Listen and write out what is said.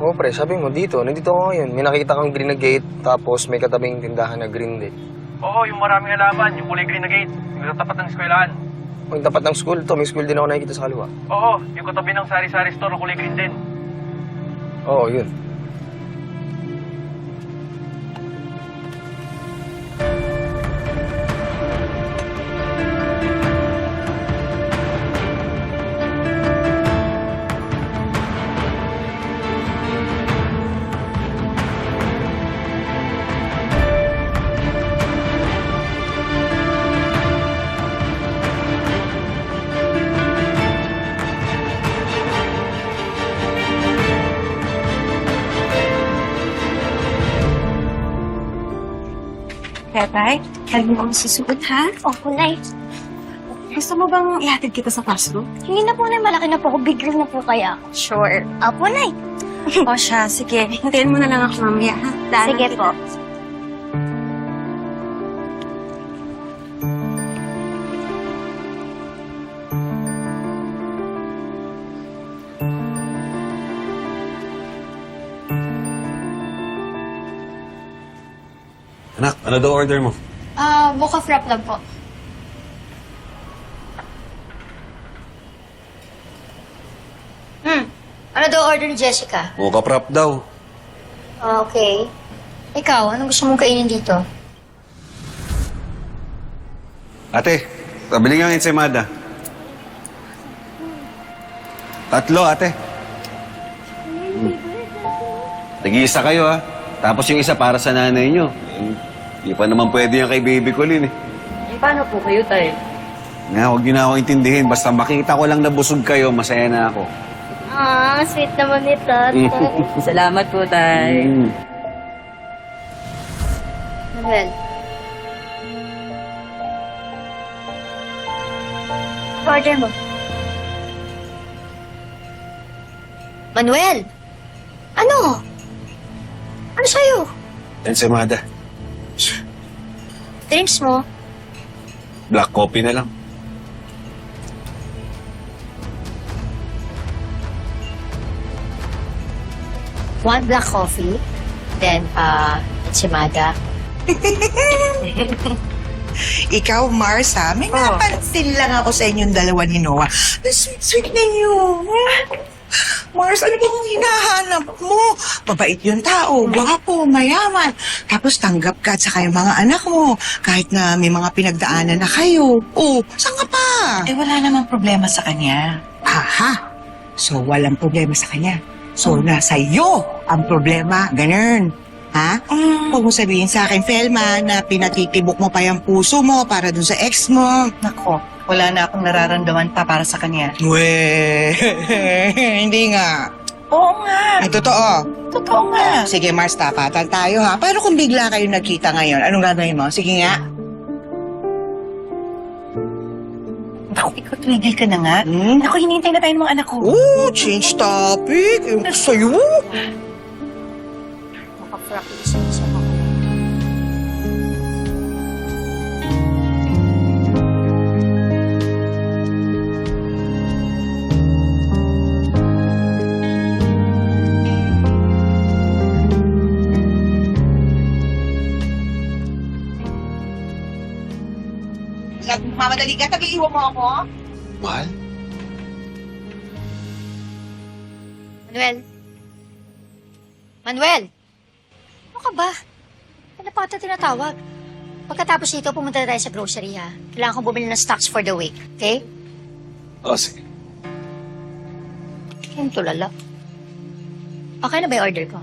Oo, pre, sabi mo dito. Nandito ako ngayon. May nakita kang green na gate, tapos may katabing tindahan na green din. Oo, yung maraming halaman, yung kulay green na gate, yung tapat ng eskwelahan. O, yung tapat ng school to, may school din ako nakikita sa kaliwa. Oo, yung katabi ng sari-sari store na kulay green din. Oo, yun. Tetay, lagi mo susunod, ha? Opo, Nay. Gusto mo bang ihatid kita sa classroom? Hindi na po, Nay. Malaki na po ako. Big girl na po kaya. ako. Sure. Opo, Nay. o siya, sige. Hintayin mo na lang ako mamaya, ha? Daanan Sige kita. po. Anak, ano daw order mo? Ah, mocha frap lang po. Hmm. Ano daw order ni Jessica? Mocha prop daw. Ah, okay. Ikaw, anong gusto mong kainin dito? Ate, pabili nga ng ensaymada. Tatlo, ate. Hmm. Nag-iisa kayo, ha? Tapos yung isa para sa nanay nyo. Eh, Hindi pa naman pwede yan kay baby ko, Lin, eh. Paano po kayo, tay? Nga, huwag niyo na ako intindihin. Basta makita ko lang na busog kayo, masaya na ako. Ah, sweet naman ni Tatay. Salamat po, tay. Mm. Manuel. Order mo. Manuel! Ano? Ano sa'yo? Ensaymada. Drinks mo? Black coffee na lang. One black coffee, then uh, enchimada. Ikaw, Mars, ha? May napansin lang ako sa inyong dalawa ni Noah. The sweet-sweet ninyo. Mars, ano bang hinahanap mo? Mabait yung tao, gwapo, mayaman. Tapos tanggap ka at saka yung mga anak mo. Kahit na may mga pinagdaanan na kayo. Oh, saan ka pa? Eh, wala namang problema sa kanya. Aha. So, walang problema sa kanya. So, nasa iyo ang problema. Ganun. Ha? Huwag mo sabihin sa akin, Felma, na pinatitibok mo pa yung puso mo para dun sa ex mo. Nako, wala na akong nararamdaman pa para sa kanya. We, hindi nga. Oo nga, Ay, totoo. totoo nga. Sige, Mars, tapatan tayo ha. Paano kung bigla kayo nagkita ngayon? Anong gagawin mo? Sige nga. Naku, ikaw tumigil ka na nga. Hmm? Naku, hinihintay na tayo ng mga anak ko. Oh, change topic. Yung sa'yo. Makafrap yung sinisama ko. Mamadali ka, tabi-iwan mo ako. Mahal? Manuel? Manuel? Ano ka ba? Ano pa ito tinatawag? Pagkatapos nito, pumunta tayo sa grocery, ha? Kailangan kong bumili ng stocks for the week, okay? Oh, sige. Yung tulala. Okay na ba yung order ko?